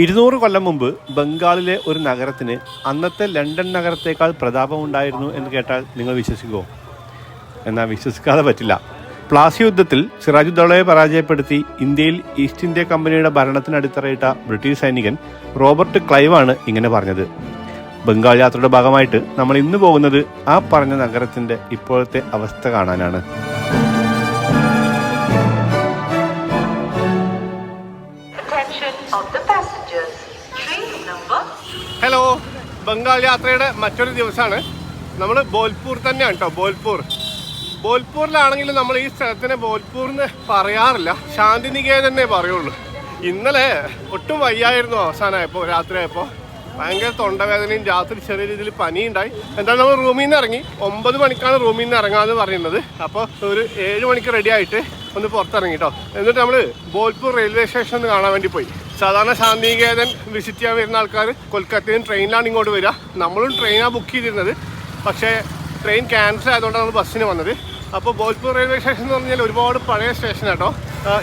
ഇരുന്നൂറ് കൊല്ലം മുമ്പ് ബംഗാളിലെ ഒരു നഗരത്തിന് അന്നത്തെ ലണ്ടൻ നഗരത്തേക്കാൾ പ്രതാപമുണ്ടായിരുന്നു എന്ന് കേട്ടാൽ നിങ്ങൾ വിശ്വസിക്കുമോ എന്നാൽ വിശ്വസിക്കാതെ പറ്റില്ല. പ്ലാസി യുദ്ധത്തിൽ സിറാജുദ്ദൗളയെ പരാജയപ്പെടുത്തി ഇന്ത്യയിൽ ഈസ്റ്റ് ഇന്ത്യ കമ്പനിയുടെ ഭരണത്തിന് അടിത്തറയിട്ട ബ്രിട്ടീഷ് സൈനികൻ റോബർട്ട് ക്ലൈവാണ് ഇങ്ങനെ പറഞ്ഞത്. ബംഗാൾ യാത്രയുടെ ഭാഗമായിട്ട് നമ്മൾ ഇന്ന് പോകുന്നത് ആ പറഞ്ഞ നഗരത്തിന്റെ ഇപ്പോഴത്തെ അവസ്ഥ കാണാനാണ്. ഹലോ ബംഗാൾ യാത്രയുടെ മറ്റൊരു ദിവസമാണ്. നമ്മൾ ബോൽപൂർ തന്നെയാണ് കേട്ടോ ബോൽപൂർ. ബോൽപൂരിലാണെങ്കിൽ നമ്മൾ ഈ സ്ഥലത്തിനെ ബോൽപൂർ എന്ന് പറയാറില്ല. ശാന്തിനികേതന്നെ പറയുള്ളൂ. ഇന്നലെ ഒട്ടും വയ്യായിരുന്നു അവസാനമായപ്പോൾ രാത്രിയായപ്പോൾ ഭയങ്കര തൊണ്ടവേദനയും രാത്രി ചെറിയ രീതിയിൽ പനിയുണ്ടായി. എന്തായാലും നമ്മൾ റൂമിൽ നിന്ന് ഇറങ്ങി. ഒമ്പത് മണിക്കാണ് റൂമിൽ നിന്ന് ഇറങ്ങാന്ന് പറയുന്നത്. അപ്പോൾ ഒരു ഏഴ് മണിക്ക് റെഡി ആയിട്ട് ഒന്ന് പുറത്തിറങ്ങി കേട്ടോ എന്നിട്ട് നമ്മൾ ബോൽപൂർ റെയിൽവേ സ്റ്റേഷൻ ഒന്ന് കാണാൻ വേണ്ടി പോയി. സാധാരണ ശാന്തിനികേതൻ വിസിറ്റ് ചെയ്യാൻ വരുന്ന ആൾക്കാർ കൊൽക്കത്തയിൽ നിന്ന് ട്രെയിനിലാണ് ഇങ്ങോട്ട് വരിക നമ്മളും ട്രെയിനാണ് ബുക്ക് ചെയ്തിരുന്നത്. പക്ഷേ ട്രെയിൻ ക്യാൻസൽ ആയതുകൊണ്ടാണ് നമ്മൾ ബസ്സിന് വന്നത്. അപ്പോൾ ബോൽപൂർ റെയിൽവേ സ്റ്റേഷൻ എന്ന് പറഞ്ഞാൽ ഒരുപാട് പഴയ സ്റ്റേഷൻ കേട്ടോ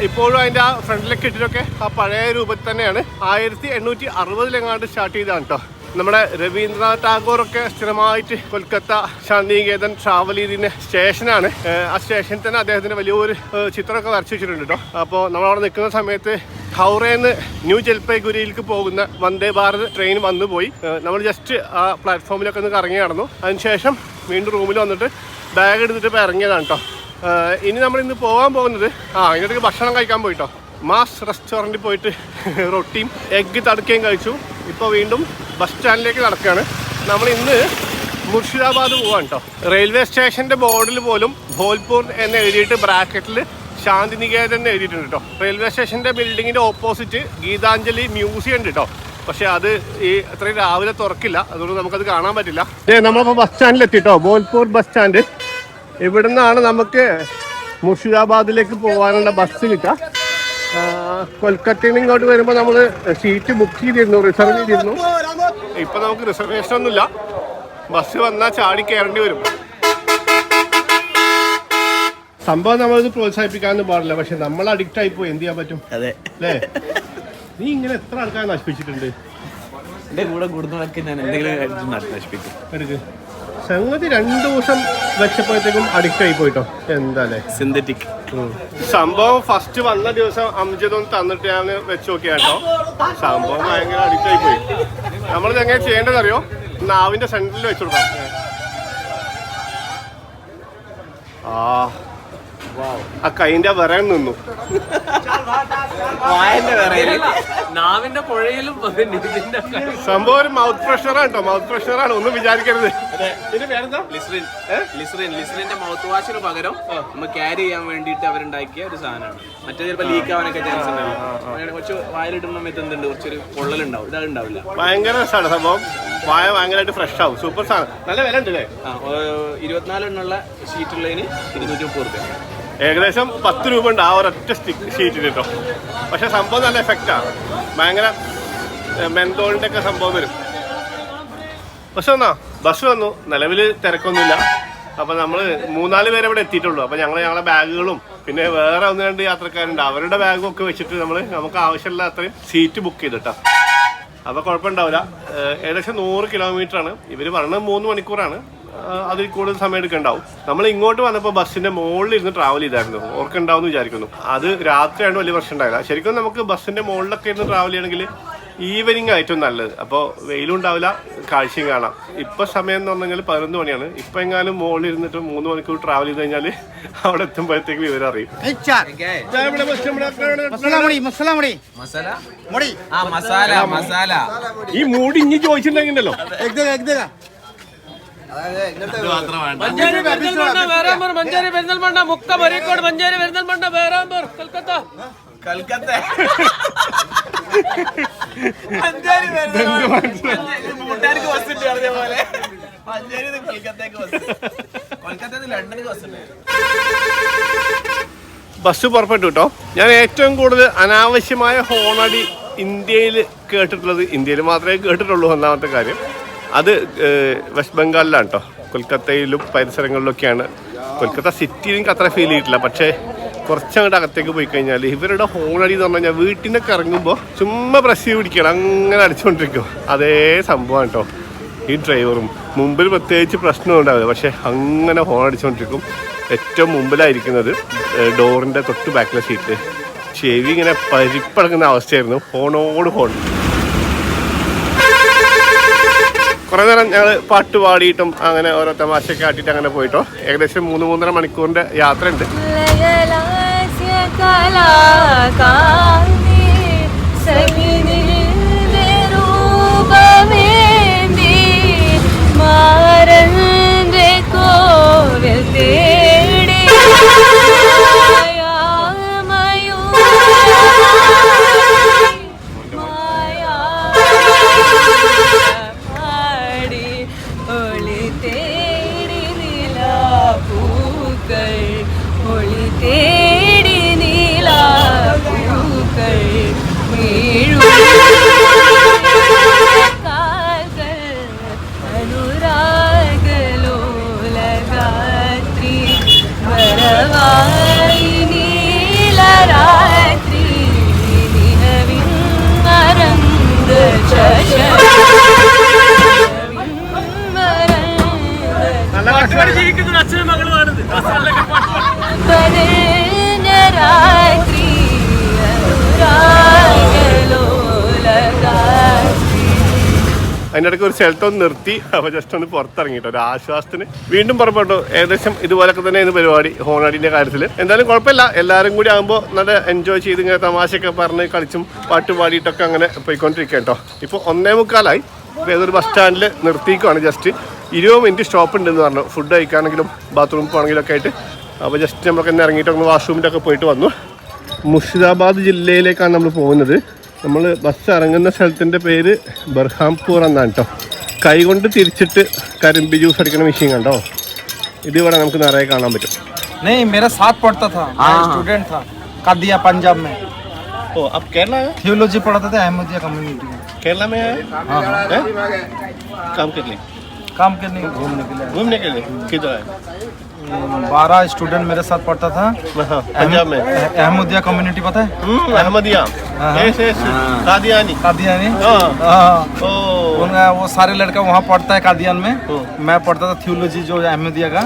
ഇപ്പോഴും അതിന്റെ ആ ഫ്രണ്ടിലെ കെട്ടിലൊക്കെ ആ പഴയ രൂപത്തിൽ തന്നെയാണ്. ആയിരത്തി എണ്ണൂറ്റി അറുപതിലെങ്ങാണ്ട് സ്റ്റാർട്ട് ചെയ്തതാണ് കേട്ടോ നമ്മുടെ രവീന്ദ്രനാഥ് ടാഗോറൊക്കെ സ്ഥിരമായിട്ട് കൊൽക്കത്ത ശാന്തിനികേതൻ ട്രാവൽ ചെയ്തിന് സ്റ്റേഷനാണ് ആ സ്റ്റേഷനിൽ തന്നെ അദ്ദേഹത്തിന് വലിയൊരു ചിത്രമൊക്കെ വരച്ചു വെച്ചിട്ടുണ്ട് കേട്ടോ അപ്പോൾ നമ്മളവിടെ നിൽക്കുന്ന സമയത്ത് ഹൗറേന്ന് ന്യൂ ജൽപൈഗുരിയിലേക്ക് പോകുന്ന വന്ദേ ഭാരത് ട്രെയിൻ വന്നു പോയി. നമ്മൾ ജസ്റ്റ് ആ പ്ലാറ്റ്ഫോമിലൊക്കെ ഒന്ന് കറങ്ങി നടന്നു. അതിനുശേഷം വീണ്ടും റൂമിൽ വന്നിട്ട് ബാഗ് എടുത്തിട്ട് ഇപ്പോൾ ഇറങ്ങിയതാണ് കേട്ടോ ഇനി നമ്മൾ ഇന്ന് പോകാൻ പോകുന്നത് ആ അതിനിടയ്ക്ക് ഭക്ഷണം കഴിക്കാൻ പോയിട്ടോ മാസ് റെസ്റ്റോറന്റിൽ പോയിട്ട് റൊട്ടിയും എഗ്ഗ് തടുക്കുകയും കഴിച്ചു. ഇപ്പോൾ വീണ്ടും ബസ് സ്റ്റാൻഡിലേക്ക് നടക്കുകയാണ് നമ്മൾ ഇന്ന് മുർഷിദാബാദ് പോവാണ് കേട്ടോ റെയിൽവേ സ്റ്റേഷന്റെ ബോർഡിൽ പോലും ഭോൽപൂർ എന്ന് എഴുതിയിട്ട് ബ്രാക്കറ്റിൽ ശാന്തിനികേതൻ എന്ന് എഴുതിയിട്ടുണ്ട് കേട്ടോ റെയിൽവേ സ്റ്റേഷന്റെ ബിൽഡിങ്ങിന്റെ ഓപ്പോസിറ്റ് ഗീതാഞ്ജലി മ്യൂസിയം ഉണ്ട് കേട്ടോ പക്ഷെ അത് ഈ അത്രയും രാവിലെ തുറക്കില്ല. അതുകൊണ്ട് നമുക്കത് കാണാൻ പറ്റില്ല. നമ്മളിപ്പോൾ ബസ് സ്റ്റാൻഡിൽ എത്തിട്ടോ ബോൽപൂർ ബസ് സ്റ്റാൻഡ്. ഇവിടുന്നാണ് നമുക്ക് മുർഷിദാബാദിലേക്ക് പോകാനുള്ള ബസ് കിട്ടുക. കൊൽക്കത്തയിൽ നിന്ന് ഇങ്ങോട്ട് വരുമ്പോൾ നമ്മൾ സീറ്റ് ബുക്ക് ചെയ്തിരുന്നു റിസർവ് ചെയ്തിരുന്നു. ഇപ്പൊ നമുക്ക് റിസർവേഷൻ ഒന്നുമില്ല. ബസ് വന്നാൽ ചാടി കയറേണ്ടി വരും. സംഭവം നമ്മളിത് പ്രോത്സാഹിപ്പിക്കാനൊന്നും പാടില്ല പക്ഷെ നമ്മൾ അഡിക്റ്റ് ആയി പോയി എന്ത് ചെയ്യാൻ പറ്റും? അതെ. അല്ലേ? നീ ഇങ്ങനെ എത്ര ആൾക്കാരെ നശിപ്പിച്ചിട്ടുണ്ട്? എന്റെ കൂടെ കൂടുന്നവരൊക്കെ ഞാൻ എന്തെങ്കിലും നശിപ്പിക്കും. സംഗതി രണ്ടു ദിവസം വെച്ചപ്പോഴത്തേക്കും അഡിക്റ്റ് ആയി പോയിട്ടോ. എന്താ അല്ലേ സിന്തറ്റിക് സംഭവം ഫസ്റ്റ് വന്ന ദിവസം അംജദ് ഒന്ന് തന്നിട്ട് ഞാൻ വെച്ച് നോക്കിയാട്ടോ സംഭവം ഭയങ്കര അഡിക്റ്റ് ആയി പോയി. നമ്മളിത് എങ്ങനെ ചെയ്യേണ്ടത് അറിയോ നാവിന്റെ സെന്ററിൽ വെച്ചോടാം കൊടുക്കാം. ആ ആ കൈന്റെ വിറയം നിന്നു. വായന്റെ വിറയിൽ നാവിന്റെ പുഴയിലും സംഭവം ഒരു മൗത്ത് പ്രഷറാണ് കേട്ടോ. മൗത്ത് പ്രഷറാണ് ഒന്നും വിചാരിക്കരുത്. ഇതിന്റെ പേരെന്താ ലിസ്റിൻ ലിസ്റിൻ ലിസ്റിന്റെ മൗത്ത് വാഷിന് പകരം നമ്മൾ ക്യാരി ചെയ്യാൻ വേണ്ടിയിട്ട് അവരുണ്ടാക്കിയ ഒരു സാധനമാണ്. മറ്റേ ചിലപ്പോൾ ലീക്ക് ആവാനൊക്കെ ചാൻസ് ഉണ്ടാവും. കുറച്ച് വായിലിടുന്ന സമയത്ത് എന്തുണ്ട്? കുറച്ചൊരു പൊള്ളലുണ്ടാവും ഇത് ഉണ്ടാവില്ല ഭയങ്കര രസമാണ് സംഭവം. വായ ഭയങ്കരമായിട്ട് ഫ്രഷ് ആവും. സൂപ്പർ സാധനം നല്ല വില ഉണ്ട് ഇരുപത്തിനാലെണ്ണുള്ള ഷീറ്റുള്ളതിന് ഇരുന്നൂറ്റി മുപ്പത് റുപ്യ. ഏകദേശം പത്ത് രൂപ ഉണ്ട് ആ ഒരൊറ്റ സ്റ്റിക്ക് ഷീറ്റിന് കേട്ടോ പക്ഷെ സംഭവം നല്ല എഫക്റ്റാണ് ഭയങ്കര മെന്തോളിന്റെ ഒക്കെ സംഭവം വരും. പക്ഷെ ഒന്നാ ബസ് വന്നു. നിലവിൽ തിരക്കൊന്നുമില്ല. അപ്പൊ നമ്മൾ മൂന്നാൽ പേരെ ഇവിടെ എത്തിയിട്ടുള്ളൂ. അപ്പൊ ഞങ്ങൾ ഞങ്ങളെ ബാഗുകളും പിന്നെ വേറെ ഒന്ന് രണ്ട് യാത്രക്കാരുണ്ട്. അവരുടെ ബാഗും ഒക്കെ വെച്ചിട്ട് നമ്മൾ നമുക്ക് ആവശ്യമുള്ള അത്രയും സീറ്റ് ബുക്ക് ചെയ്തിട്ടാ. അപ്പൊ കുഴപ്പമുണ്ടാവില്ല. ഏകദേശം നൂറ് കിലോമീറ്റർ ആണ് ഇവർ പറഞ്ഞത് മൂന്ന് മണിക്കൂറാണ്. അതിൽ കൂടുതൽ സമയം എടുക്കണ്ടാവും. നമ്മൾ ഇങ്ങോട്ട് വന്നപ്പോൾ ബസ്സിന്റെ മുകളിൽ ഇരുന്ന് ട്രാവൽ ചെയ്തായിരുന്നു. ഓർക്കുണ്ടാവും എന്ന് വിചാരിക്കുന്നു. അത് രാത്രിയാണ് വലിയ പ്രശ്നം ഉണ്ടായില്ല ശരിക്കും നമുക്ക് ബസ്സിന്റെ മുകളിലൊക്കെ ഇരുന്ന് ട്രാവൽ ചെയ്യണമെങ്കിൽ ഈവനിങ് ആയിട്ടും നല്ലത്. അപ്പോൾ വെയിലും ഉണ്ടാവില്ല കാഴ്ചയും കാണാം. ഇപ്പോൾ സമയം എന്ന് പറഞ്ഞാൽ പതിനൊന്ന് മണിയാണ്. ഇപ്പം എങ്ങാനും മുകളിൽ ഇരുന്നിട്ട് മൂന്ന് മണിക്കൂർ ട്രാവൽ ചെയ്ത് കഴിഞ്ഞാൽ അവിടെ എത്തുമ്പോഴത്തേക്ക് വിവരം അറിയും. ഈ മൂടി ഇനി ചോദിച്ചിട്ടുണ്ടെങ്കിലോ മഞ്ചേരി പെരിന്തൽമണ്ണ മുക്ത മരീക്കോട് മഞ്ചേരി പെരിന്തൽമണ്ണ കൽക്കത്ത. കൽക്കത്ത. മുട്ടാർക്ക് ബസ് ഉണ്ട് മഞ്ചേരി കൊൽക്കത്തേക്ക് ബസ് കൊൽക്കത്തയിൽ ബസ് പുറപ്പെട്ടു കേട്ടോ. ഞാൻ ഏറ്റവും കൂടുതൽ അനാവശ്യമായ ഹോണടി ഇന്ത്യയിൽ കേട്ടിട്ടുള്ളത് ഇന്ത്യയിൽ മാത്രമേ കേട്ടിട്ടുള്ളൂ ഒന്നാമത്തെ കാര്യം. അത് വെസ്റ്റ് ബംഗാളിലാണ് കേട്ടോ. കൊൽക്കത്തയിലും പരിസരങ്ങളിലൊക്കെയാണ്. കൊൽക്കത്ത സിറ്റിയിൽ എനിക്ക് അത്ര ഫീൽ ചെയ്തിട്ടില്ല. പക്ഷേ കുറച്ചങ്ങോട്ട് അകത്തേക്ക് പോയി കഴിഞ്ഞാൽ ഇവരുടെ ഹോണടി എന്ന് പറഞ്ഞു കഴിഞ്ഞാൽ കറങ്ങുമ്പോൾ നിന്നൊക്കെ ഇറങ്ങുമ്പോൾ ചുമ്മാ പ്രസ് പിടിക്കണം അങ്ങനെ അടിച്ചുകൊണ്ടിരിക്കും അതേ സംഭവമാണ് കേട്ടോ ഈ ഡ്രൈവറും മുമ്പിൽ പ്രത്യേകിച്ച് പ്രശ്നം ഉണ്ടാവില്ല. പക്ഷെ അങ്ങനെ ഹോൺ അടിച്ചുകൊണ്ടിരിക്കും ഏറ്റവും മുമ്പിലായിരിക്കുന്നത് ഡോറിന്റെ തൊട്ട് ബാക്കിലെ സീറ്റ് ചെവി ഇങ്ങനെ പരിപ്പടക്കുന്ന അവസ്ഥയായിരുന്നു. ഫോണോട് ഫോൺ കുറേ നേരം ഞങ്ങൾ പാട്ട് പാടിയിട്ടും അങ്ങനെ ഓരോ തമാശയൊക്കെ ആട്ടിയിട്ട് അങ്ങനെ പോയിട്ടോ. ഏകദേശം മൂന്ന് മൂന്നര മണിക്കൂറിന്റെ യാത്ര ഉണ്ട് ലയലാസ്യ കലാകാരി സഖിനിന്റെ രൂപമേന്തി മാരന്റെ കോവിൽ തേടി അതിന്റെ ഇടയ്ക്ക് ഒരു സ്ഥലത്തൊന്ന് നിർത്തി. അപ്പോൾ ജസ്റ്റ് ഒന്ന് പുറത്തിറങ്ങിട്ടോ ഒരു ആശ്വാസത്തിന്. വീണ്ടും പുറപ്പെട്ടു. ഏകദേശം ഇതുപോലൊക്കെ തന്നെ ഇന്ന് പരിപാടി ഹോണാടിന്റെ കാര്യത്തിൽ എന്തായാലും കുഴപ്പമില്ല. എല്ലാവരും കൂടി ആകുമ്പോൾ നല്ല എൻജോയ് ചെയ്ത് ഇങ്ങനെ തമാശയൊക്കെ പറഞ്ഞ് കളിച്ചും പാട്ട് പാടിയിട്ടൊക്കെ അങ്ങനെ പോയിക്കൊണ്ടിരിക്കുക കേട്ടോ. ഇപ്പോൾ ഒന്നേ മുക്കാലായി. ഏതൊരു ബസ് സ്റ്റാൻഡിൽ നിർത്തിക്കുവാണ് ജസ്റ്റ് ഇരുപത് മിനിറ്റ് സ്റ്റോപ്പ് ഉണ്ടെന്ന് പറഞ്ഞു. ഫുഡ് കഴിക്കാണെങ്കിലും ബാത്റൂമിൽ പോകണമെങ്കിലും ഒക്കെ ആയിട്ട്. അപ്പോൾ ജസ്റ്റ് നമുക്ക് ഇറങ്ങിയിട്ട് ഒന്ന് വാഷ്റൂമിന്റെ ഒക്കെ പോയിട്ട് വന്നു. മുർഷിദാബാദ് ജില്ലയിലേക്കാണ് നമ്മൾ പോകുന്നത്. നമ്മൾ ബസ് ഇറങ്ങുന്ന സ്ഥലത്തിൻ്റെ പേര് ബർഹാംപൂർ എന്നാണ് കേട്ടോ കൈകൊണ്ട് തിരിച്ചിട്ട് കരിമ്പി ജ്യൂസ് അടിക്കുന്ന മെഷീൻ കണ്ടോ ഇത് ഇവിടെ നമുക്ക് നിറയെ കാണാൻ പറ്റും नहीं मेरा साथ पढ़ता था स्टूडेंट था कादिया पंजाब में ഓ അപ്പ് കേരള थियोलॉजी पढ़ाते थे अहमदिया कम्युनिटी में കേരള में हाँ हाँ काम कर लिए काम के लिए घूमने के लिए घूमने के लिए किधर है बारह स्टूडेंट मेरे साथ पढ़ता था हाँ, पंजाब में अह- अहमदिया कम्युनिटी पता है हम्म, अहमदिया हाँ। यस यस कादियानी कादियानी हाँ हाँ ओ उनका वो सारे लड़का वहाँ पढ़ता है कादियान में ओ। मैं पढ़ता था थियोलॉजी जो अहमदिया का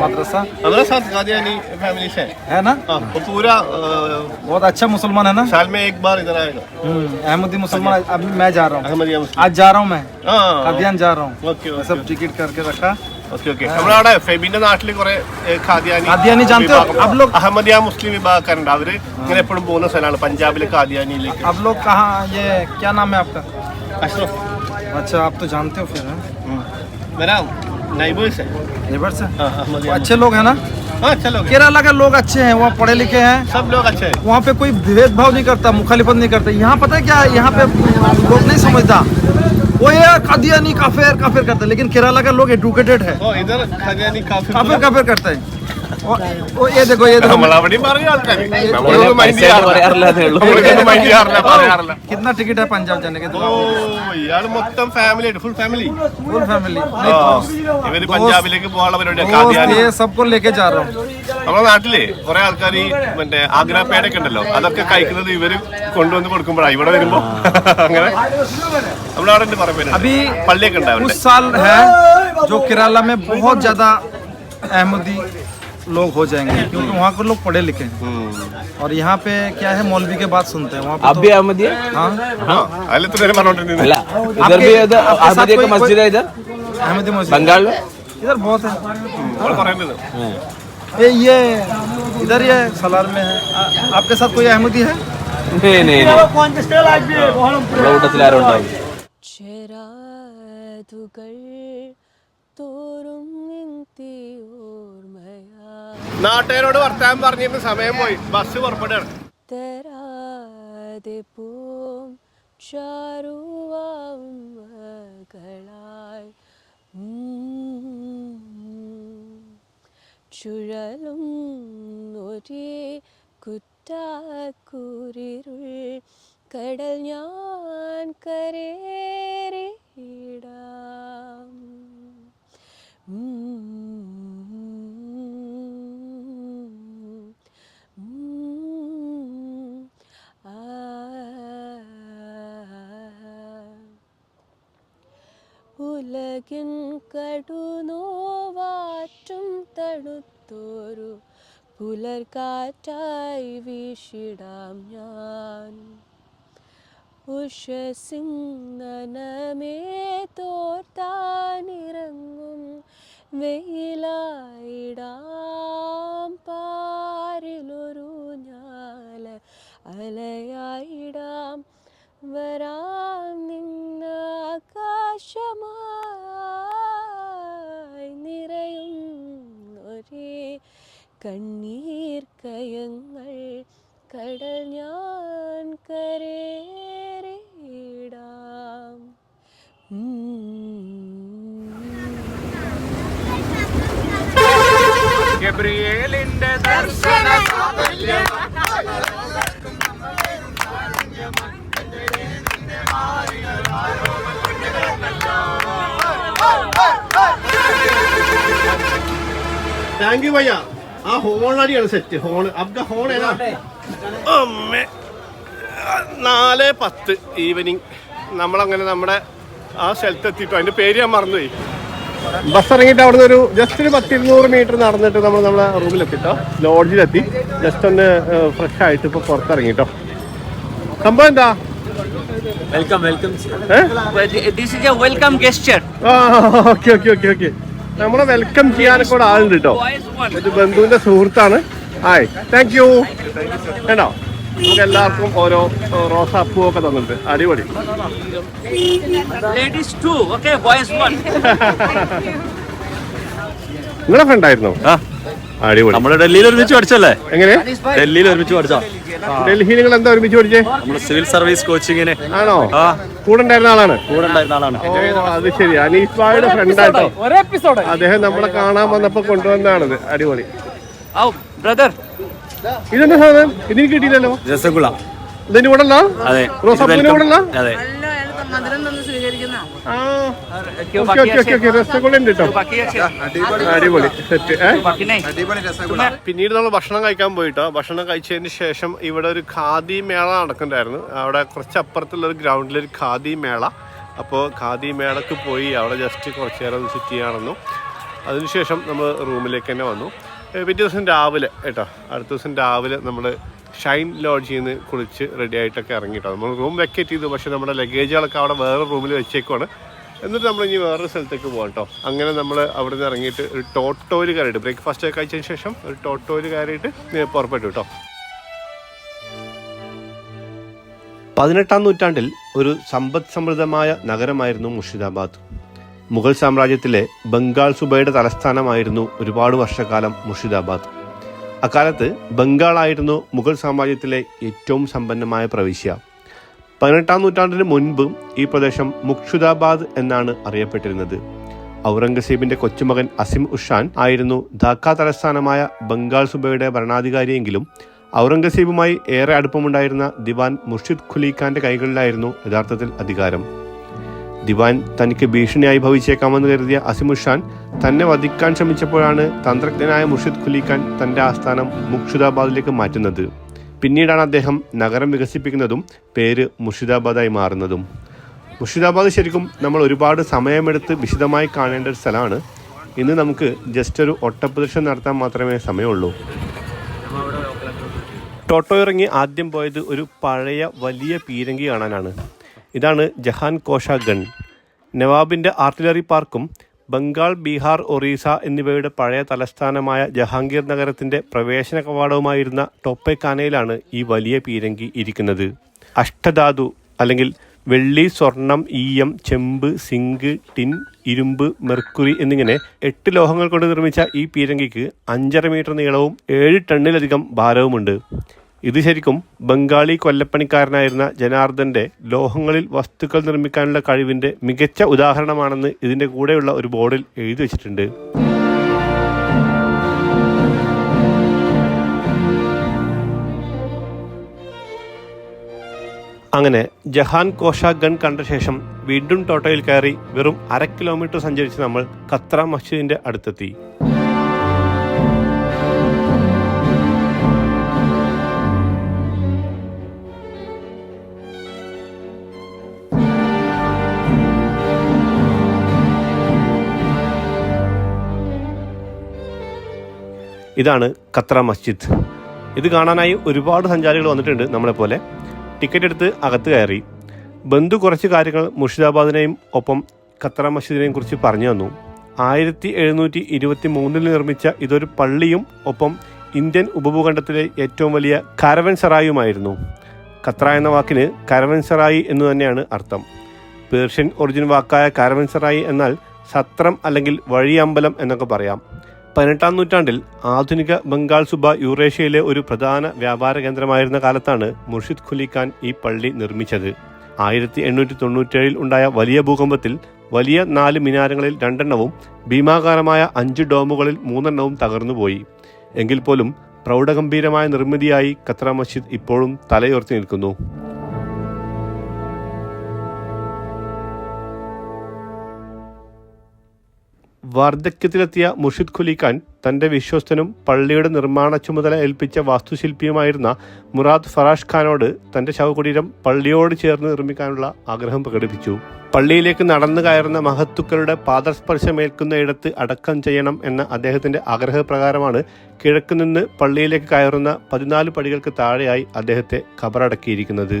मदरसा हमारे साथ कादियानी फैमिली से है ना हाँ वो पूरा अ, बहुत अच्छा मुसलमान है ना साल में एक बार इधर आएगा हम्म, अहमदी मुसलमान अभी मैं जा रहा हूँ अहमदिया मुस्लिम आज जा रहा हूँ मैं हाँ कादियान जा रहा हूँ ओके मैं ओके सब टिकट करके रखा ഓക്കെ ഓക്കെ നമ്മളവിടെ ഫെബിന്റെ നാട്ടിൽ കുറെ ഖാദിയാനി ഖാദിയാനി जानते हो? വിഭാഗം- आप लोग- അഹമ്മദിയ മുസ്ലിം വിഭാഗക്കാരുണ്ട് അവര് ഇങ്ങനെ എപ്പോഴും പോകുന്ന സ്ഥലമാണ് പഞ്ചാബിലെ नहीं लेकर आप लोग कहाँ ये क्या नाम है आपका? अशरफ। अच्छा आप तो जानते हो फिर हाँ। है? मेरा नेबर्स है। नेबर्स है? अच्छे लोग हैं ना? केरला के लोग अच्छे हैं वहाँ पढ़े लिखे हैं। सब लोग अच्छे हैं। वहाँ पे कोई भेदभाव नहीं करता मुखालिफत नहीं करता। यहाँ पता है क्या यहाँ पे लोग नहीं समझता। वो ये कादियानी काफेर काफेर करता लेकिन केरला का लोग एडुकेटेड है। इधर काफेर काफेर करते है। ये देखो ये देखो നമ്മളവിടെയും പറഞ്ഞ ആൾക്കാർ നമ്മളൊന്നും മൈൻഡ് ചെയ്യാറില്ല പറയാറില്ലാതേ ഉള്ളൂ നമ്മളൊന്നും മൈൻഡ് ചെയ്യാറില്ല പറയാറില്ല कितना टिकट है पंजाब जाने के ഓ ഇയാള് മൊത്തം ഫാമിലി ആയിട്ട് ഫുൾ ഫാമിലി फुल फैमिली ഇവര് പഞ്ചാബിലേക്ക് പോകാനുള്ള പരിപാടി दोस्त ഖാദിയാനി ये सबको लेके जा रहा हूँ നമ്മുടെ നാട്ടില് കുറെ ആൾക്കാർ ഈ മറ്റേ ആഗ്ര പേടൊക്കെ ഉണ്ടല്ലോ അതൊക്കെ കഴിക്കുന്നത് ഇവര് കൊണ്ടുവന്ന് കൊടുക്കുമ്പോഴാണ് ഇവിടെ വരുമ്പോ അങ്ങനെ നമ്മുടെ അവിടെ ഉണ്ട് കുറെ പേര് अभी പള്ളിയൊക്കെ ഉണ്ട് അവരുടെ कुछ साल है जो केरला में बहुत ज्यादा अहमदी लोग हो जाएँगे क्योंकि वहाँ के लोग पढ़े लिखे हैं। और यहाँ पे क्या है मौलवी के बात सुनते हैं वहाँ आप तो, भी अहमदिया हाँ? हाँ तो हाँ, इधर भी अहमदिया की मस्जिद है इधर। अहमदी मस्जिद। बंगाल इधर बहुत है। ए हाँ। ये इधर ये सलार में है। आपके साथ कोई अहमदी है? नहीं नहीं चेहरा तो നാട്ടുകാരോട് വർത്താൻ പറഞ്ഞിരുന്ന സമയം പോയി. ബസ് പുറപ്പെടുകയാണ്. തരാതെ പോം ചാരുവാളായി ചുഴലും ഒരേ കുറ്റാക്കുരിരുൾ. കടൽ ഞാൻ കരേറിയിടാം ഉലകിൻ കടുനോവാറ്റും തണുത്തോരു പുലർക്കാറ്റായി വീശിടാം ഞാൻ. ഉഷസിംഗനമേ തോർത്താനിറങ്ങും വെയിലായിടാം പാരിലൊരു ഞാല അലയായിടാം. വരാം നിന്ന ആകാശമായി കണ്ണീർ കയങ്ങൾ കടൽ ഞാൻ കരേറിടാം ഗബ്രിയേലിന്റെ ദർശന താങ്ക് യു ഭയ്യ ആ ഹോണടിയാണ് സെറ്റ് ഹോൺ അബ്ദ ഹോൺ ഏതാ? അമ്മേ. നാല് പത്ത് ഈവനിങ് നമ്മളങ്ങനെ നമ്മുടെ ആ സ്ഥലത്ത് എത്തിയിട്ടു. അതിന്റെ പേര് ഞാൻ മറന്നുപോയി. ബസ് ഇറങ്ങിയിട്ട് അവിടുന്ന് ഒരു ജസ്റ്റ് ഒരു പത്തിരുന്നൂറ് മീറ്റർ നടന്നിട്ട് നമ്മൾ നമ്മളെ റൂമിലെത്തിട്ടോ ലോഡ്ജിലെത്തി ജസ്റ്റ് ഒന്ന് ഫ്രഷ് ആയിട്ട് ഇപ്പൊ പുറത്തിറങ്ങിട്ടോ. സംഭവം എന്താ? Welcome welcome okay okay okay okay. നമ്മളെ വെൽക്കം ചെയ്യാനൊക്കെ കൂടെ ആളുണ്ട് കേട്ടോ ഒരു ബന്ധുവിന്റെ സുഹൃത്താണ്. ഹായ് താങ്ക് യു കേട്ടോ നമുക്ക് എല്ലാവർക്കും ഓരോ റോസാപ്പൂ ഒക്കെ തന്നിട്ടുണ്ട്. അടിപൊളി. നിങ്ങളെ ഫ്രണ്ട് ആ. അടിപൊളി. നമ്മൾ ഡൽഹിയിൽ ഒരുമിച്ച് പഠിച്ചല്ലേ എങ്ങനെ? ഡൽഹിയിൽ ഒരുമിച്ച് പഠിച്ചോ ഡൽഹി നിങ്ങൾ എന്താ ഒരുമിച്ച് പഠിച്ചേ? നമ്മൾ സിവിൽ സർവീസ് കോച്ചിങ്ങിന്. ആണോ? ആ. കൂടെ ഉണ്ടായിരുന്ന ആളാണ്? കൂടെ ഉണ്ടായിരുന്ന ആളാണ്. അത് ശരി. അനീസ് ബായുടെ ഫ്രണ്ട് ആട്ടോ. അദ്ദേഹം നമ്മളെ കാണാൻ വന്നപ്പോ കൊണ്ടുവന്നതാണത്. അടിപൊളി. ബ്രദർ ഇതെന്താ സാധനം? ഇതിന് കിട്ടിയില്ലല്ലോ. രസഗുള. ഇതിന് കൂടെ അല്ല അതെ റോസാപ്പൂവിന് കൂടെ അതെ. കേട്ടോ അടിപൊളി. സെറ്റ്. പിന്നീട് നമ്മൾ ഭക്ഷണം കഴിക്കാൻ പോയിട്ടോ. ഭക്ഷണം കഴിച്ചതിന് ശേഷം ഇവിടെ ഒരു ഖാദി മേള നടക്കുന്നുണ്ടായിരുന്നു. അവിടെ കുറച്ച് അപ്പുറത്തുള്ള ഒരു ഗ്രൗണ്ടിൽ ഒരു ഖാദി മേള. അപ്പോൾ ഖാദി മേളക്ക് പോയി അവിടെ ജസ്റ്റ് കുറച്ച് നേരം വിസിറ്റ് ചെയ്യാണെന്നു അതിനുശേഷം നമ്മൾ റൂമിലേക്ക് തന്നെ വന്നു. പിറ്റേ ദിവസം രാവിലെ കേട്ടോ. അടുത്ത ദിവസം രാവിലെ നമ്മൾ ഷൈൻ ലോഡ്ജിൽ നിന്ന് കുളിച്ച് റെഡി ആയിട്ടൊക്കെ ഇറങ്ങിയിട്ടാണ് നമ്മൾ റൂം വെക്കേറ്റ് ചെയ്തു പക്ഷേ നമ്മുടെ ലഗേജുകളൊക്കെ അവിടെ വേറെ റൂമിൽ വെച്ചേക്കുവാണ്. എന്നിട്ട് നമ്മൾ ഇനി വേറൊരു സ്ഥലത്തേക്ക് പോകാം കേട്ടോ അങ്ങനെ നമ്മൾ അവിടെ നിന്ന് ഇറങ്ങിയിട്ട് ഒരു ടോട്ടോയിൽ കയറിയിട്ട് ബ്രേക്ക്ഫാസ്റ്റ് ഒക്കെ കഴിച്ചതിന് ശേഷം ഒരു ടോട്ടോയിൽ കയറിയിട്ട് പുറപ്പെട്ടു കേട്ടോ പതിനെട്ടാം നൂറ്റാണ്ടിൽ ഒരു സമ്പദ് സമൃദ്ധമായ നഗരമായിരുന്നു മുർഷിദാബാദ്. മുഗൾ സാമ്രാജ്യത്തിലെ ബംഗാൾ സുബയുടെ തലസ്ഥാനമായിരുന്നു ഒരുപാട് വർഷക്കാലം മുർഷിദാബാദ്. അക്കാലത്ത് ബംഗാളായിരുന്നു മുഗൾ സാമ്രാജ്യത്തിലെ ഏറ്റവും സമ്പന്നമായ പ്രവിശ്യ. പതിനെട്ടാം നൂറ്റാണ്ടിന് മുൻപ് ഈ പ്രദേശം മുക്ഷുദാബാദ് എന്നാണ് അറിയപ്പെട്ടിരുന്നത്. ഔറംഗസീബിന്റെ കൊച്ചുമകൻ അസിം ഉഷാൻ ആയിരുന്നു ധാക്ക തലസ്ഥാനമായ ബംഗാൾ സുബയുടെ ഭരണാധികാരിയെങ്കിലും ഔറംഗസീബുമായി ഏറെ അടുപ്പമുണ്ടായിരുന്ന ദിവാൻ മുർഷിദ് ഖുലി ഖാന്റെ കൈകളിലായിരുന്നു യഥാർത്ഥത്തിൽ അധികാരം. ദിവാൻ തനിക്ക് ഭീഷണിയായി ഭവിച്ചേക്കാമെന്ന് കരുതിയ അസിമുഷാൻ തന്നെ വധിക്കാൻ ശ്രമിച്ചപ്പോഴാണ് തന്ത്രജ്ഞനായ മുർഷിദ് ഖുലിഖാൻ തന്റെ ആസ്ഥാനം മുർഷിദാബാദിലേക്ക് മാറ്റുന്നത്. പിന്നീടാണ് അദ്ദേഹം നഗരം വികസിപ്പിക്കുന്നതും പേര് മുർഷിദാബാദായി മാറുന്നതും. മുർഷിദാബാദ് ശരിക്കും നമ്മൾ ഒരുപാട് സമയമെടുത്ത് വിശദമായി കാണേണ്ട ഒരു സ്ഥലമാണ്. ഇന്ന് നമുക്ക് ജസ്റ്റ് ഒരു ഒട്ടപ്രദർശനം നടത്താൻ മാത്രമേ സമയമുള്ളൂ. ടോട്ടോ ഇറങ്ങി ആദ്യം പോയത് ഒരു പഴയ വലിയ പീരങ്കി കാണാനാണ്. ഇതാണ് ജഹാൻ കോഷ ഗൺ നവാബിന്റെ ആർട്ടിലറി പാർക്കും ബംഗാൾ ബീഹാർ ഒറീസ എന്നിവയുടെ പഴയ തലസ്ഥാനമായ ജഹാംഗീർ നഗരത്തിന്റെ പ്രവേശന കവാടവുമായിരുന്ന ടോപ്പേക്കാനയിലാണ് ഈ വലിയ പീരങ്കി ഇരിക്കുന്നത്. അഷ്ടധാതു അല്ലെങ്കിൽ വെള്ളി സ്വർണം ഈയം ചെമ്പ് സിങ്ക് ടിൻ ഇരുമ്പ് മെർക്കുറി എന്നിങ്ങനെ എട്ട് ലോഹങ്ങൾ കൊണ്ട് നിർമ്മിച്ച ഈ പീരങ്കിക്ക് അഞ്ചര മീറ്റർ നീളവും ഏഴ് ടണ്ണിലധികം ഭാരവുമുണ്ട്. ഇത് ശരിക്കും ബംഗാളി കൊല്ലപ്പണിക്കാരനായിരുന്ന ജനാർദ്ദന്റെ ലോഹങ്ങളിൽ വസ്തുക്കൾ നിർമ്മിക്കാനുള്ള കഴിവിന്റെ മികച്ച ഉദാഹരണമാണെന്ന് ഇതിന്റെ കൂടെയുള്ള ഒരു ബോർഡിൽ എഴുതി വെച്ചിട്ടുണ്ട്. അങ്ങനെ ജഹാൻ കോഷ ഗൺ കണ്ട ശേഷം വീണ്ടും ടോട്ടോയിൽ കയറി വെറും അര കിലോമീറ്റർ സഞ്ചരിച്ച് നമ്മൾ ഖത്ര മസ്ജിദിന്റെ അടുത്തെത്തി. ഇതാണ് ഖത്ര മസ്ജിദ്. ഇത് കാണാനായി ഒരുപാട് സഞ്ചാരികൾ വന്നിട്ടുണ്ട് നമ്മളെപ്പോലെ ടിക്കറ്റ് എടുത്ത് അകത്ത് കയറി. ബന്ധു കുറച്ച് കാര്യങ്ങൾ മുർഷിദാബാദിനെയും ഒപ്പം ഖത്ര മസ്ജിദിനെയും കുറിച്ച് പറഞ്ഞു തന്നു. ആയിരത്തി എഴുന്നൂറ്റി ഇരുപത്തി മൂന്നിൽ നിർമ്മിച്ച ഇതൊരു പള്ളിയും ഒപ്പം ഇന്ത്യൻ ഉപഭൂഖണ്ഡത്തിലെ ഏറ്റവും വലിയ കരവൻ സറായുമായിരുന്നു ഖത്ര എന്ന വാക്കിന് കരവൻ സറായി എന്ന് തന്നെയാണ് അർത്ഥം. പേർഷ്യൻ ഒറിജിൻ വാക്കായ കരവൻ സറായി എന്നാൽ സത്രം അല്ലെങ്കിൽ വഴിയമ്പലം എന്നൊക്കെ പറയാം. പതിനെട്ടാം നൂറ്റാണ്ടിൽ ആധുനിക ബംഗാൾ സുബ യൂറേഷ്യയിലെ ഒരു പ്രധാന വ്യാപാര കേന്ദ്രമായിരുന്ന കാലത്താണ് മുർഷിദ് ഖുലി ഖാൻ ഈ പള്ളി നിർമ്മിച്ചത്. ആയിരത്തി എണ്ണൂറ്റി തൊണ്ണൂറ്റേഴിൽ ഉണ്ടായ വലിയ ഭൂകമ്പത്തിൽ വലിയ നാല് മിനാരങ്ങളിൽ രണ്ടെണ്ണവും ഭീമാകാരമായ അഞ്ച് ഡോമുകളിൽ മൂന്നെണ്ണവും തകർന്നുപോയി. എങ്കിൽ പോലും പ്രൗഢഗംഭീരമായ നിർമ്മിതിയായി ഖത്ര മസ്ജിദ് ഇപ്പോഴും തലയുയർത്തി നിൽക്കുന്നു. വാർദ്ധക്യത്തിലെത്തിയ മുർഷിദ് ഖുലിഖാൻ തന്റെ വിശ്വസ്തനും പള്ളിയുടെ നിർമ്മാണ ചുമതല ഏൽപ്പിച്ച വാസ്തുശില്പിയുമായിരുന്ന മുറാദ് ഫറാഷ് ഖാനോട് തന്റെ ശവകുടീരം പള്ളിയോട് ചേർന്ന് നിർമ്മിക്കാനുള്ള ആഗ്രഹം പ്രകടിപ്പിച്ചു. പള്ളിയിലേക്ക് നടന്നു കയറുന്ന മഹത്തുക്കളുടെ പാദസ്പർശമേൽക്കുന്ന ഇടത്ത് അടക്കം ചെയ്യണം എന്ന അദ്ദേഹത്തിന്റെ ആഗ്രഹപ്രകാരമാണ് കിഴക്ക് നിന്ന് പള്ളിയിലേക്ക് കയറുന്ന പതിനാല് പടികൾക്ക് താഴെയായി അദ്ദേഹത്തെ ഖബറടക്കിയിരിക്കുന്നത്.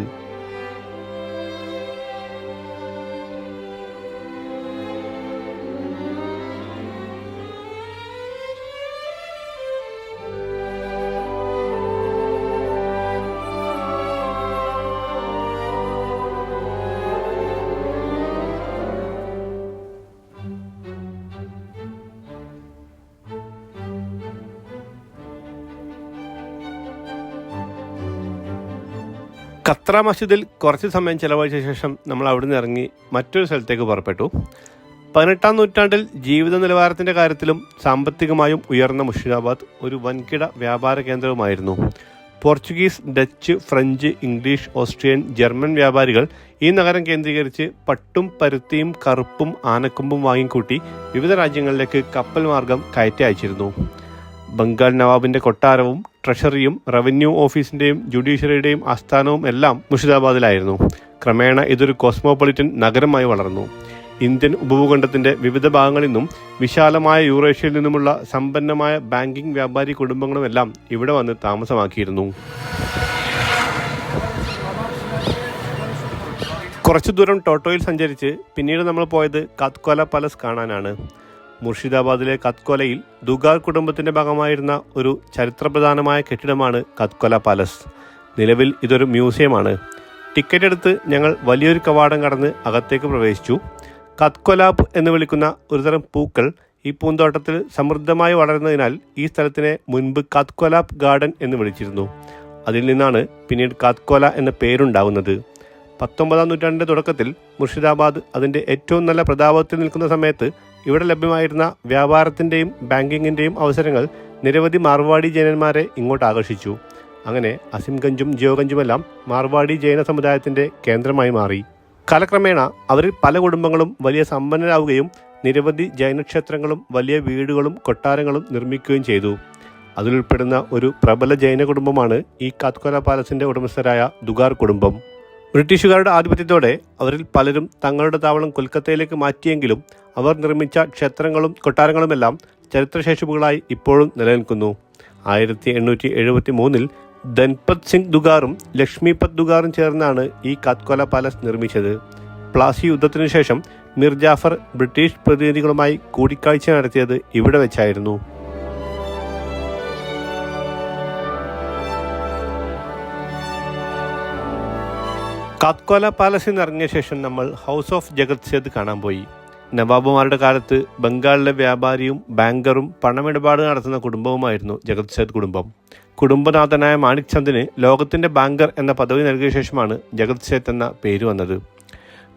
ഖത്ര മസ്ജിദിൽ കുറച്ച് സമയം ചിലവഴിച്ച ശേഷം നമ്മൾ അവിടുന്ന് ഇറങ്ങി മറ്റൊരു സ്ഥലത്തേക്ക് പുറപ്പെട്ടു. പതിനെട്ടാം നൂറ്റാണ്ടിൽ ജീവിത നിലവാരത്തിന്റെ കാര്യത്തിലും സാമ്പത്തികമായും ഉയർന്ന മുർഷിദാബാദ് ഒരു വൻകിട വ്യാപാര കേന്ദ്രവുമായിരുന്നു. Portuguese Dutch French English Austrian German വ്യാപാരികൾ ഈ നഗരം കേന്ദ്രീകരിച്ച് പട്ടും പരുത്തിയും കറുപ്പും ആനക്കൊമ്പും വാങ്ങിക്കൂട്ടി വിവിധ രാജ്യങ്ങളിലേക്ക് കപ്പൽ മാർഗം കയറ്റി അയച്ചിരുന്നു. ബംഗാൾ നവാബിന്റെ കൊട്ടാരവും ട്രഷറിയും റവന്യൂ ഓഫീസിന്റെയും ജുഡീഷ്യറിയുടെയും ആസ്ഥാനവും എല്ലാം മുർഷിദാബാദിലായിരുന്നു. ക്രമേണ ഇതൊരു കോസ്മോപൊളിറ്റൻ നഗരമായി വളർന്നു. ഇന്ത്യൻ ഉപഭൂഖണ്ഡത്തിന്റെ വിവിധ ഭാഗങ്ങളിൽ നിന്നും വിശാലമായ യൂറേഷ്യയിൽ നിന്നുമുള്ള സമ്പന്നമായ ബാങ്കിംഗ് വ്യാപാരി കുടുംബങ്ങളുമെല്ലാം ഇവിടെ വന്ന് താമസമാക്കിയിരുന്നു. കുറച്ചു ദൂരം ടോട്ടോയിൽ സഞ്ചരിച്ച് പിന്നീട് നമ്മൾ പോയത് കാത്കോല പാലസ് കാണാനാണ്. മുർഷിദാബാദിലെ കത്കൊലയിൽ ദുഗാർ കുടുംബത്തിന്റെ ഭാഗമായിരുന്ന ഒരു ചരിത്രപ്രധാനമായ കെട്ടിടമാണ് കത്കൊല പാലസ്. നിലവിൽ ഇതൊരു മ്യൂസിയമാണ്. ടിക്കറ്റ് എടുത്ത് ഞങ്ങൾ വലിയൊരു കവാടം കടന്ന് അകത്തേക്ക് പ്രവേശിച്ചു. കത്കൊലാബ് എന്ന് വിളിക്കുന്ന ഒരുതരം പൂക്കൾ ഈ പൂന്തോട്ടത്തിൽ സമൃദ്ധമായി വളരുന്നതിനാൽ ഈ സ്ഥലത്തിനെ മുൻപ് കത്കൊലാബ് ഗാർഡൻ എന്ന് വിളിച്ചിരുന്നു. അതിൽ നിന്നാണ് പിന്നീട് കത്കൊല എന്ന പേരുണ്ടാകുന്നത്. പത്തൊമ്പതാം നൂറ്റാണ്ടിന്റെ തുടക്കത്തിൽ മുർഷിദാബാദ് അതിന്റെ ഏറ്റവും നല്ല പ്രതാപത്തിൽ നിൽക്കുന്ന സമയത്ത് ഇവിടെ ലഭ്യമായിരുന്ന വ്യാപാരത്തിന്റെയും ബാങ്കിങ്ങിന്റെയും അവസരങ്ങൾ നിരവധി മാർവാടി ജൈനന്മാരെ ഇങ്ങോട്ട് ആകർഷിച്ചു. അങ്ങനെ അസിംഗഞ്ചും ജിയോഗഞ്ചുമെല്ലാം മാർവാടി ജൈന സമുദായത്തിന്റെ കേന്ദ്രമായി മാറി. കാലക്രമേണ അവരിൽ പല കുടുംബങ്ങളും വലിയ സമ്പന്നരാവുകയും നിരവധി ജൈനക്ഷേത്രങ്ങളും വലിയ വീടുകളും കൊട്ടാരങ്ങളും നിർമ്മിക്കുകയും ചെയ്തു. അതിലുൾപ്പെടുന്ന ഒരു പ്രബല ജൈന കുടുംബമാണ് ഈ കാത്കോല പാലസിന്റെ ഉടമസ്ഥരായ ദുഗാർ കുടുംബം. ബ്രിട്ടീഷുകാരുടെ ആധിപത്യത്തോടെ അവരിൽ പലരും തങ്ങളുടെ താവളം കൊൽക്കത്തയിലേക്ക് മാറ്റിയെങ്കിലും അവർ നിർമ്മിച്ച ക്ഷേത്രങ്ങളും കൊട്ടാരങ്ങളുമെല്ലാം ചരിത്രശേഷിപ്പുകളായി ഇപ്പോഴും നിലനിൽക്കുന്നു. ആയിരത്തി എണ്ണൂറ്റി എഴുപത്തി മൂന്നിൽ ധൻപത് സിംഗ് ദുഗാറും ലക്ഷ്മിപത് ദുഗാറും ചേർന്നാണ് ഈ കാത്കോല പാലസ് നിർമ്മിച്ചത്. പ്ലാസി യുദ്ധത്തിനു ശേഷം മിർ ജാഫർ ബ്രിട്ടീഷ് പ്രതിനിധികളുമായി കൂടിക്കാഴ്ച നടത്തിയത് ഇവിടെ വെച്ചായിരുന്നു. കാത്കോല പാലസിൽ നിന്നിറങ്ങിയ ശേഷം നമ്മൾ ഹൗസ് ഓഫ് ജഗത് സേത് കാണാൻ പോയി. നവാബുമാരുടെ കാലത്ത് ബംഗാളിലെ വ്യാപാരിയും ബാങ്കറും പണമിടപാട് നടത്തുന്ന കുടുംബവുമായിരുന്നു ജഗത് സേത് കുടുംബം. കുടുംബനാഥനായ മാണിക് ചന്ദിന് ലോകത്തിന്റെ ബാങ്കർ എന്ന പദവി നൽകിയ ശേഷമാണ് ജഗത് സേത്ത് എന്ന പേര് വന്നത്.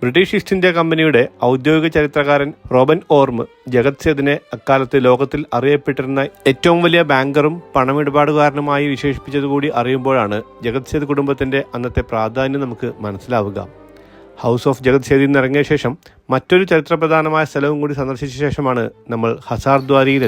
ബ്രിട്ടീഷ് ഈസ്റ്റ് ഇന്ത്യ കമ്പനിയുടെ ഔദ്യോഗിക ചരിത്രകാരൻ റോബൻ ഓർം ജഗത് സേതിനെ അക്കാലത്ത് ലോകത്തിൽ അറിയപ്പെട്ടിരുന്ന ഏറ്റവും വലിയ ബാങ്കറും പണമിടപാടുകാരനുമായി വിശേഷിപ്പിച്ചതുകൂടി അറിയുമ്പോഴാണ് ജഗത് സേത് കുടുംബത്തിന്റെ അന്നത്തെ പ്രാധാന്യം നമുക്ക് മനസ്സിലാവുക. ഹൗസ് ഓഫ് ജഗത് സേതിൽ നിന്ന് ഇറങ്ങിയ ശേഷം മറ്റൊരു ചരിത്രപ്രധാനമായ സ്ഥലവും കൂടി സന്ദർശിച്ച ശേഷമാണ് നമ്മൾ ഹസാർദ്വാരിയിൽ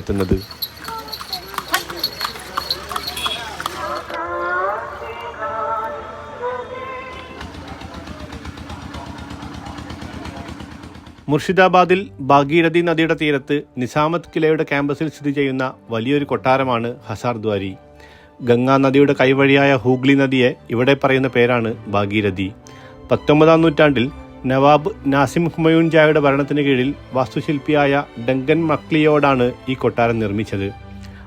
മുർഷിദാബാദിൽ ഭാഗീരഥി നദിയുടെ തീരത്ത് നിസാമത് കിലയുടെ ക്യാമ്പസിൽ സ്ഥിതി ചെയ്യുന്ന വലിയൊരു കൊട്ടാരമാണ് ഹസാർദ്വാരി ഗംഗാ നദിയുടെ കൈവഴിയായ ഹൂഗ്ലി നദിയെ ഇവിടെ പറയുന്ന പേരാണ് ഭാഗീരഥി. പത്തൊമ്പതാം നൂറ്റാണ്ടിൽ നവാബ് നാസിം ഹുമയൂൺ ജായുടെ ഭരണത്തിന് കീഴിൽ വാസ്തുശില്പിയായ ഡങ്കൻ മക്ലിയോടാണ് ഈ കൊട്ടാരം നിർമ്മിച്ചത്.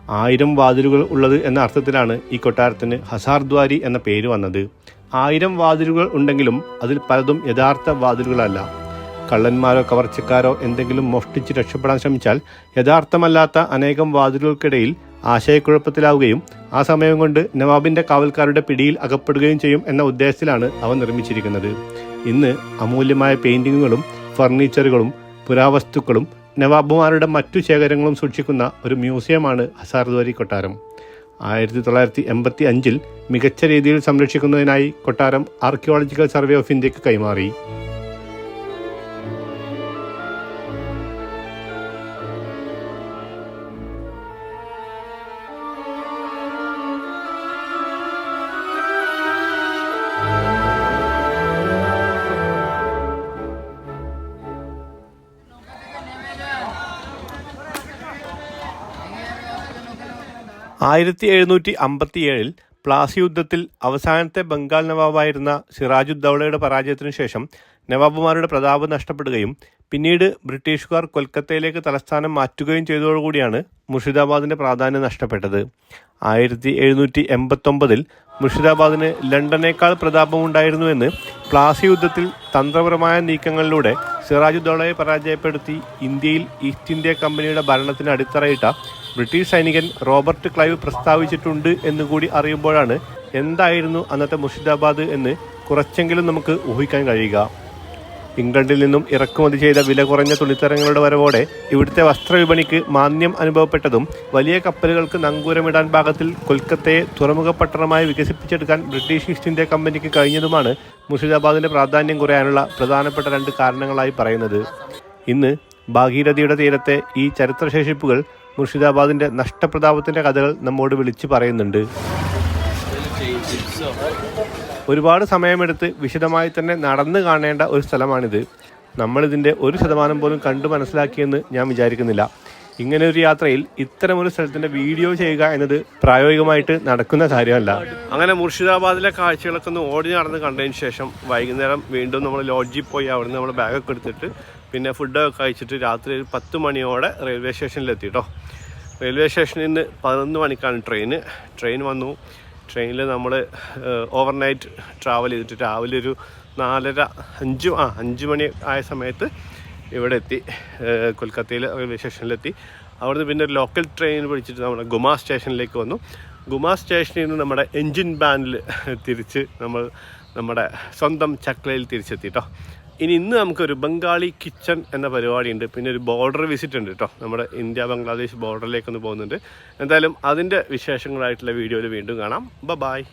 ആയിരം വാതിലുകൾ ഉള്ളത് എന്ന അർത്ഥത്തിലാണ് ഈ കൊട്ടാരത്തിന് ഹസാർദ്വാരി എന്ന പേര് വന്നത്. ആയിരം വാതിലുകൾ ഉണ്ടെങ്കിലും അതിൽ പലതും യഥാർത്ഥ വാതിലുകളല്ല. കള്ളന്മാരോ കവർച്ചക്കാരോ എന്തെങ്കിലും മോഷ്ടിച്ച് രക്ഷപ്പെടാൻ ശ്രമിച്ചാൽ യഥാർത്ഥമല്ലാത്ത അനേകം വാതിലുകൾക്കിടയിൽ ആശയക്കുഴപ്പത്തിലാവുകയും ആ സമയം കൊണ്ട് നവാബിന്റെ കാവൽക്കാരുടെ പിടിയിൽ അകപ്പെടുകയും ചെയ്യും എന്ന ഉദ്ദേശത്തിലാണ് അവ നിർമ്മിച്ചിരിക്കുന്നത്. ഇന്ന് അമൂല്യമായ പെയിന്റിങ്ങുകളും ഫർണിച്ചറുകളും പുരാവസ്തുക്കളും നവാബുമാരുടെ മറ്റു ശേഖരങ്ങളും സൂക്ഷിക്കുന്ന ഒരു മ്യൂസിയമാണ് ഹസാർദ്വാരി കൊട്ടാരം. ആയിരത്തി തൊള്ളായിരത്തി എൺപത്തി അഞ്ചിൽ മികച്ച രീതിയിൽ സംരക്ഷിക്കുന്നതിനായി കൊട്ടാരം ആർക്കിയോളജിക്കൽ സർവേ ഓഫ് ഇന്ത്യയ്ക്ക് കൈമാറി. ആയിരത്തി എഴുന്നൂറ്റി അമ്പത്തിയേഴിൽ പ്ലാസി യുദ്ധത്തിൽ അവസാനത്തെ ബംഗാൾ നവാബായിരുന്ന സിറാജുദ്ദൌളയുടെ പരാജയത്തിനു ശേഷം നവാബുമാരുടെ പ്രതാപം നഷ്ടപ്പെടുകയും പിന്നീട് ബ്രിട്ടീഷുകാർ കൊൽക്കത്തയിലേക്ക് തലസ്ഥാനം മാറ്റുകയും ചെയ്തതോടുകൂടിയാണ് മുർഷിദാബാദിന്റെ പ്രാധാന്യം നഷ്ടപ്പെട്ടത്. ആയിരത്തി എഴുന്നൂറ്റി എൺപത്തൊമ്പതിൽ മുർഷിദാബാദിന് ലണ്ടനേക്കാൾ പ്രതാപമുണ്ടായിരുന്നുവെന്ന് പ്ലാസി യുദ്ധത്തിൽ തന്ത്രപരമായ നീക്കങ്ങളിലൂടെ സിറാജുദ്ദോളയെ പരാജയപ്പെടുത്തി ഇന്ത്യയിൽ ഈസ്റ്റ് ഇന്ത്യ കമ്പനിയുടെ ഭരണത്തിന് അടിത്തറയിട്ട ബ്രിട്ടീഷ് സൈനികൻ റോബർട്ട് ക്ലൈവ് പ്രസ്താവിച്ചിട്ടുണ്ട് എന്നുകൂടി അറിയുമ്പോഴാണ് എന്തായിരുന്നു അന്നത്തെ മുർഷിദാബാദ് എന്ന് കുറച്ചെങ്കിലും നമുക്ക് ഊഹിക്കാൻ കഴിയുക. ഇംഗ്ലണ്ടിൽ നിന്നും ഇറക്കുമതി ചെയ്ത വില കുറഞ്ഞ തുണിത്തരങ്ങളുടെ വരവോടെ ഇവിടുത്തെ വസ്ത്രവിപണിക്ക് മാന്യം അനുഭവപ്പെട്ടതും വലിയ കപ്പലുകൾക്ക് നങ്കൂരമിടാൻ ഭാഗത്തിൽ കൊൽക്കത്തയെ തുറമുഖ പട്ടണമായി വികസിപ്പിച്ചെടുക്കാൻ ബ്രിട്ടീഷ് ഈസ്റ്റ് ഇന്ത്യ കമ്പനിക്ക് കഴിഞ്ഞതുമാണ് മുർഷിദാബാദിന്റെ പ്രാധാന്യം കുറയാനുള്ള പ്രധാനപ്പെട്ട രണ്ട് കാരണങ്ങളായി പറയുന്നത്. ഇന്ന് ഭാഗീരഥിയുടെ തീരത്തെ ഈ ചരിത്രശേഷിപ്പുകൾ മുർഷിദാബാദിന്റെ നഷ്ടപ്രതാപത്തിന്റെ കഥകൾ നമ്മോട് വിളിച്ചു പറയുന്നുണ്ട്. ഒരുപാട് സമയമെടുത്ത് വിശദമായി തന്നെ നടന്നു കാണേണ്ട ഒരു സ്ഥലമാണിത്. നമ്മളിതിന്റെ ഒരു ശതമാനം പോലും കണ്ടു മനസ്സിലാക്കിയെന്ന് ഞാൻ വിചാരിക്കുന്നില്ല. ഇങ്ങനെ ഒരു യാത്രയിൽ ഇത്തരമൊരു സ്ഥലത്തിന്റെ വീഡിയോ ചെയ്യുക എന്നത് പ്രായോഗികമായിട്ട് നടക്കുന്ന കാര്യമല്ല. അങ്ങനെ മുർഷിദാബാദിലെ കാഴ്ചകളൊക്കെ ഒന്ന് ഓടി നടന്ന് കണ്ടതിന് ശേഷം വൈകുന്നേരം വീണ്ടും നമ്മൾ ലോഡ്ജിൽ പോയി അവിടെ നിന്ന് നമ്മൾ ബാഗൊക്കെ എടുത്തിട്ട് പിന്നെ ഫുഡൊക്കെ കഴിച്ചിട്ട് രാത്രി ഒരു പത്ത് മണിയോടെ റെയിൽവേ സ്റ്റേഷനിലെത്തി കേട്ടോ റെയിൽവേ സ്റ്റേഷനിൽ നിന്ന് പതിനൊന്ന് മണിക്കാണ് ട്രെയിന് ട്രെയിൻ വന്നു. ട്രെയിനിൽ നമ്മൾ ഓവർനൈറ്റ് ട്രാവൽ ചെയ്തിട്ട് രാവിലെ ഒരു നാലര അഞ്ച് ആ അഞ്ച് മണി ആയ സമയത്ത് ഇവിടെ എത്തി കൊൽക്കത്തയിൽ റെയിൽവേ സ്റ്റേഷനിലെത്തി. അവിടുന്ന് പിന്നെ ഒരു ലോക്കൽ ട്രെയിൻ പിടിച്ചിട്ട് നമ്മൾ ഗുമാ സ്റ്റേഷനിലേക്ക് വന്നു. ഗുമാ സ്റ്റേഷനിൽ നിന്ന് നമ്മുടെ എൻജിൻ ബാനിൽ തിരിച്ച് നമ്മൾ നമ്മുടെ സ്വന്തം ചക്ലയിൽ തിരിച്ചെത്തി കേട്ടോ ഇനി ഇന്ന് നമുക്കൊരു ബംഗാളി കിച്ചൺ എന്ന പരിപാടി ഉണ്ട് പിന്നെ ഒരു ബോർഡർ വിസിറ്റ് ഉണ്ട് കേട്ടോ നമ്മുടെ ഇന്ത്യ ബംഗ്ലാദേശ് ബോർഡറിലേക്കൊന്ന് പോകുന്നുണ്ട്. എന്തായാലും അതിന്റെ വിശേഷങ്ങളായിട്ടുള്ള വീഡിയോയിൽ വീണ്ടും കാണാം. ബ ബായ്